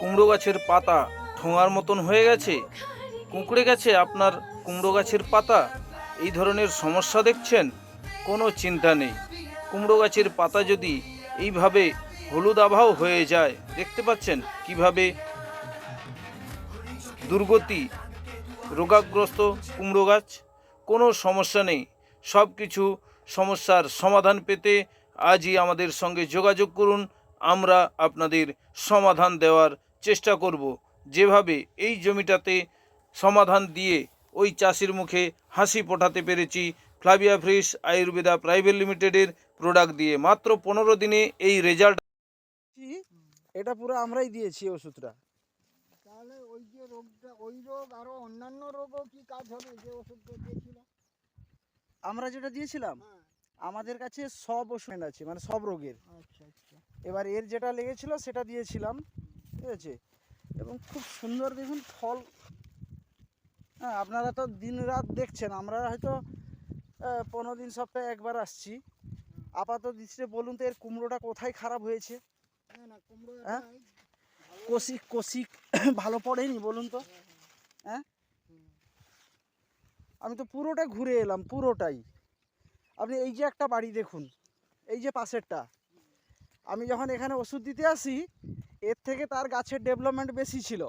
কুমড়ো গাছের পাতা ঠোঙার মতন হয়ে গেছে? কুঁকড়ে গেছে আপনার কুমড়ো গাছের পাতা? এই ধরনের সমস্যা দেখছেন? কোনো চিন্তা নেই। কুমড়ো গাছের পাতা যদি এইভাবে হলুদ আভাও হয়ে যায়, দেখতে পাচ্ছেন কীভাবে দুর্গতি? রোগাগ্রস্ত কুমড়ো গাছ? কোনো সমস্যা নেই। সব কিছু সমস্যার সমাধান পেতে আজই আমাদের সঙ্গে যোগাযোগ করুন। আমরা আপনাদের সমাধান দেওয়ার চেষ্টা করব যেভাবে এই জমিটাতে সমাধান দিয়ে ওই চাষির মুখে হাসি ফোটাতে পেরেছি। ফ্লাভিয়া ফ্রিস আয়ুর্বেদা প্রাইভেট লিমিটেডের প্রোডাক্ট দিয়ে মাত্র পনেরো দিনে এই রেজাল্ট এটা পুরো আমরাই দিয়েছি ওষুধটা। তাহলে ওই যে রোগটা ওই রোগ আরও অন্যান্য রোগও কি কাজ হবে যে ওষুধটা দিয়েছিল আমরা যেটা দিয়েছিলাম হ্যাঁ। আমাদের কাছে সব ওষুধ আছে মানে সব রোগের। আচ্ছা আচ্ছা। এবার এর যেটা লেগেছিল সেটা দিয়েছিলাম ঠিক আছে। এবং খুব সুন্দর দেখুন ফল। হ্যাঁ আপনারা তো দিন রাত দেখছেন আমরা হয়তো পনেরো দিন সপ্তাহে একবার আসছি। আপাতত দৃষ্টিতে বলুন তো এর কুমড়োটা কোথায় খারাপ হয়েছে? হ্যাঁ? কষিক কষিক ভালো পড়েনি বলুন তো। হ্যাঁ? আমি তো পুরোটা ঘুরে এলাম পুরোটাই। আপনি এই যে একটা বাড়ি দেখুন এই যে পাশেরটা। আমি যখন এখানে ওষুধ দিতে আসি এর থেকে তার গাছের ডেভেলপমেন্ট বেশি ছিল।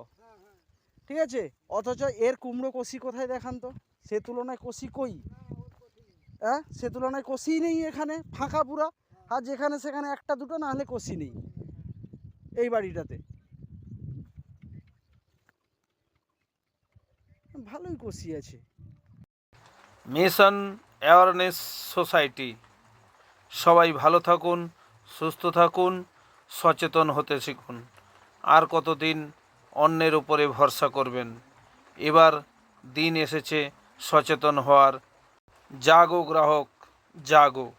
ঠিক আছে? অথচ এর কুমড়ো কষি কোথায় দেখান তো? সে তুলনায় কষি কই? হ্যাঁ সে তুলনায় কষি নেই এখানে, ফাঁকা পুরা। আর যেখানে সেখানে একটা দুটো না হলে কষি নেই। এই বাড়িটাতে। ভালোই কষি আছে। Mission awareness society. সবাই ভালো থাকুন, সুস্থ থাকুন। সচেতন হতে শিখুন। আর কতদিন অন্যের উপরে ভরসা করবেন? এবার দিন এসেছে সচেতন হওয়ার। জাগো গ্রাহক, জাগো।